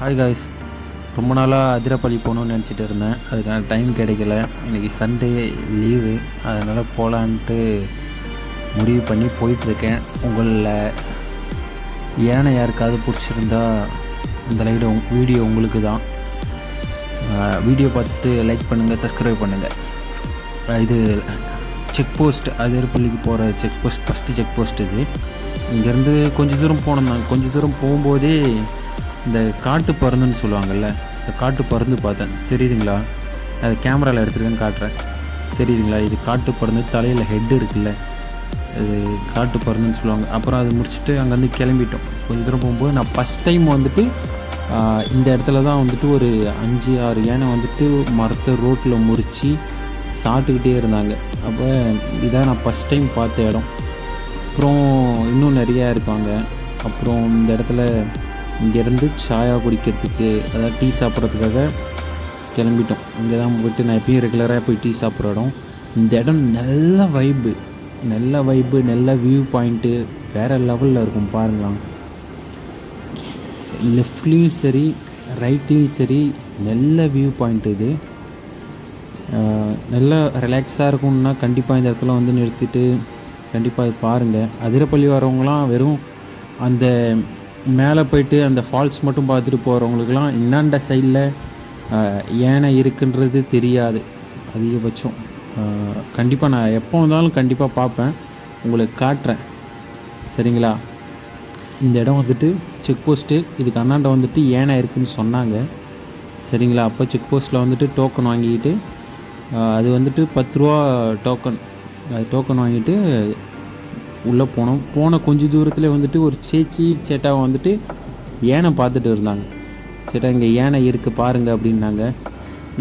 Hi guys ரொம்ப நாளாக அதிரப்பள்ளி போகணுன்னு நினச்சிட்டு இருந்தேன். அதுக்கான டைம் கிடைக்கல. இன்றைக்கி சண்டே லீவு அதனால் போகலான்ட்டு முடிவு பண்ணி போயிட்டுருக்கேன். உங்களில் ஏனை யாருக்காவது பிடிச்சிருந்தா இந்த லைடு வீடியோ உங்களுக்கு தான். வீடியோ பார்த்துட்டு லைக் பண்ணுங்கள் சப்ஸ்கிரைப் பண்ணுங்கள் இது செக் போஸ்ட் அதிரப்பள்ளிக்கு போகிற check post first check post இது. இங்கேருந்து கொஞ்சம் தூரம் போனோம் கொஞ்சம் தூரம் போகும்போதே இந்த காட்டு பருந்துன்னு சொல்லுவாங்கல்ல இந்த காட்டு பருந்து பார்த்தேன். தெரியுதுங்களா? அது கேமராவில் எடுத்துருக்கேன்னு காட்டுறேன். தெரியுதுங்களா? இது காட்டு பருந்து தலையில் ஹெட் இருக்குல்ல. இது காட்டு பருந்துன்னு சொல்லுவாங்க. அப்புறம் அது முடிச்சுட்டு அங்கேருந்து கிளம்பிட்டோம். கொஞ்சம் தூரம் போகும்போது நான் ஃபஸ்ட் டைம் வந்துட்டு இந்த இடத்துல தான் வந்துட்டு ஒரு அஞ்சு ஆறு யானை வந்துட்டு மரத்தை ரோட்டில் முறித்து சாப்பிட்டுக்கிட்டே இருந்தாங்க. அப்போ இதான் நான் ஃபஸ்ட் டைம் பார்த்த இடம். அப்புறம் இன்னும் நிறையா இருக்காங்க. அப்புறம் இந்த இடத்துல இங்கேருந்து சாயா குடிக்கிறதுக்கு அதாவது டீ சாப்பிட்றதுக்காக கிளம்பிட்டோம். இங்கே தான் போயிட்டு நான் எப்பயும் ரெகுலராக போய் டீ சாப்பிட்ற இடம். இந்த இடம் நல்ல வைப்பு நல்ல வைப்பு நல்ல வியூ பாயிண்ட்டு வேறு லெவலில் இருக்கும் பாருங்களாம் லெஃப்ட்லேயும் சரி ரைட்லேயும் சரி நல்ல வியூ பாயிண்ட் இது. நல்ல நல்லா ரிலாக்ஸாக இருக்கும்னா கண்டிப்பாக இந்த இடத்துல வந்து நிறுத்திட்டு கண்டிப்பாக இது பாருங்கள் அதிரப்பள்ளி வரவங்களாம் வெறும் அந்த மேலே போயிட்டு அந்த ஃபால்ஸ் மட்டும் பார்த்துட்டு போகிறவங்களுக்குலாம் இன்னாண்ட சைடில் ஏனை இருக்குன்றது தெரியாது அதிகபட்சம். கண்டிப்பாக நான் எப்போ வந்தாலும் கண்டிப்பாக பார்ப்பேன். உங்களுக்கு காட்டுறேன். சரிங்களா? இந்த இடம் வந்துட்டு செக் போஸ்ட்டு இதுக்கு அண்ணாண்ட வந்துட்டு ஏனை இருக்குன்னு சொன்னாங்க. சரிங்களா? அப்போ செக் போஸ்ட்டில் வந்துட்டு டோக்கன் வாங்கிக்கிட்டு அது வந்துட்டு பத்து ரூபா டோக்கன் அது டோக்கன் வாங்கிட்டு உள்ளே போனோம். போன கொஞ்ச தூரத்தில் வந்துட்டு ஒரு சேச்சி சேட்டாவை வந்துட்டு ஏனை பார்த்துட்டு இருந்தாங்க. சேட்டா இங்கே ஏனை இருக்குது பாருங்கள் அப்படின்னாங்க.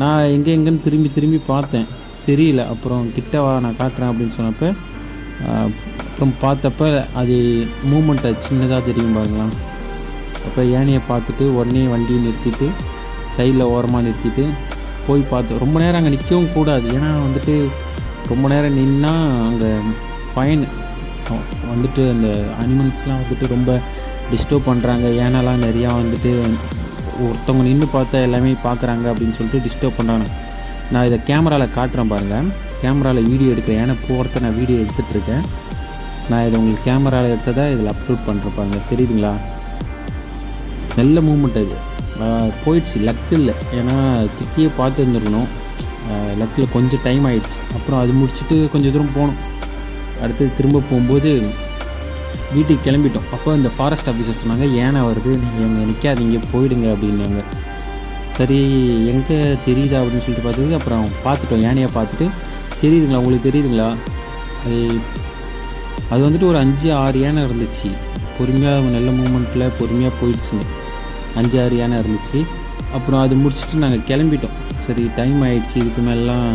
நான் எங்கே எங்கேன்னு திரும்பி திரும்பி பார்த்தேன். தெரியல. அப்புறம் கிட்ட வா நான் காட்டுறேன் அப்படின்னு சொன்னப்போ அப்புறம் பார்த்தப்ப அது மூமெண்ட்டை சின்னதாக தெரியும் பாருங்களா அப்போ யானையை பார்த்துட்டு உடனே வண்டியை நிறுத்திட்டு சைடில் ஓரமாக நிறுத்திட்டு போய் பார்த்து ரொம்ப நேரம் அங்கே நிற்கவும் கூடாது. ஏன்னா வந்துட்டு ரொம்ப நேரம் நின்னா அங்கே ஃபைன் வந்துட்டு அந்த அனிமல்ஸ்லாம் வந்துட்டு ரொம்ப டிஸ்டர்ப் பண்ணுறாங்க ஏனெல்லாம் நிறையா வந்துட்டு ஒருத்தவங்க நின்று பார்த்தா எல்லாமே பார்க்குறாங்க அப்படின்னு சொல்லிட்டு டிஸ்டர்ப் பண்ணுறாங்க நான் இதை கேமராவில் காட்டுறேன் பாருங்கள் கேமராவில் வீடியோ எடுக்கிறேன் ஏன்னா போகிறத நான் வீடியோ எடுத்துகிட்ருக்கேன் நான் இதை உங்களுக்கு கேமராவில் எடுத்ததை இதில் அப்லோட் பண்ணுறேன் பாருங்கள் தெரியுதுங்களா? நல்ல மூமெண்ட் அது. போயிடுச்சு. லக்கு இல்லை. ஏன்னா திட்டியே பார்த்து இருந்துருக்கணும் லக்கில் கொஞ்சம் டைம் ஆயிடுச்சு. அப்புறம் அது முடிச்சுட்டு கொஞ்சம் தூரம் போகணும். அடுத்து திரும்ப போகும்போது வீட்டுக்கு கிளம்பிட்டோம். அப்போ இந்த ஃபாரஸ்ட் ஆஃபீஸர் சொன்னாங்க ஏனை வருது நீங்கள் இங்கே நிற்காதீங்க போயிடுங்க அப்படின்னாங்க. சரி எங்கே தெரியுதா அப்படின்னு சொல்லிட்டு பார்த்தது அப்புறம் பார்த்துட்டோம் யானையை பார்த்துட்டு தெரியுதுங்களா உங்களுக்கு தெரியுதுங்களா? அது அது வந்துட்டு ஒரு அஞ்சு ஆறு யானை இருந்துச்சு. பொறுமையாக நல்ல மூமெண்ட்டில் பொறுமையாக போயிடுச்சுங்க. அஞ்சு ஆறு யானை இருந்துச்சு. அப்புறம் அது முடிச்சுட்டு நாங்கள் கிளம்பிட்டோம். சரி டைம் ஆகிடுச்சு இதுக்கு மேலாம்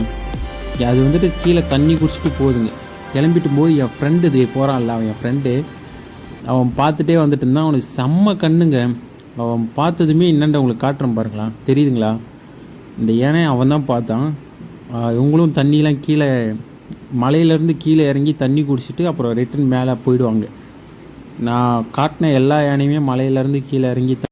அது வந்துட்டு கீழே தண்ணி குடிச்சிட்டு போகுதுங்க. கிளம்பிட்டு போய் என் ஃப்ரெண்டு இது போகிறான்ல அவன் என் ஃப்ரெண்டு அவன் பார்த்துட்டே வந்துட்டு இருந்தான். அவனுக்கு செம்ம கண்ணுங்க. அவன் பார்த்ததுமே என்னண்ட உங்களுக்கு காட்டுறேன் பாருங்களா? தெரியுதுங்களா? இந்த ஏனே அவன் தான் பார்த்தான். இவங்களும் தண்ணியெலாம் கீழே மலையிலேருந்து கீழே இறங்கி தண்ணி குடிச்சிட்டு அப்புறம் ரிட்டன் மேலே போயிடுவாங்க. நான் காட்டின எல்லா யானையுமே மலையிலேருந்து கீழே இறங்கி த-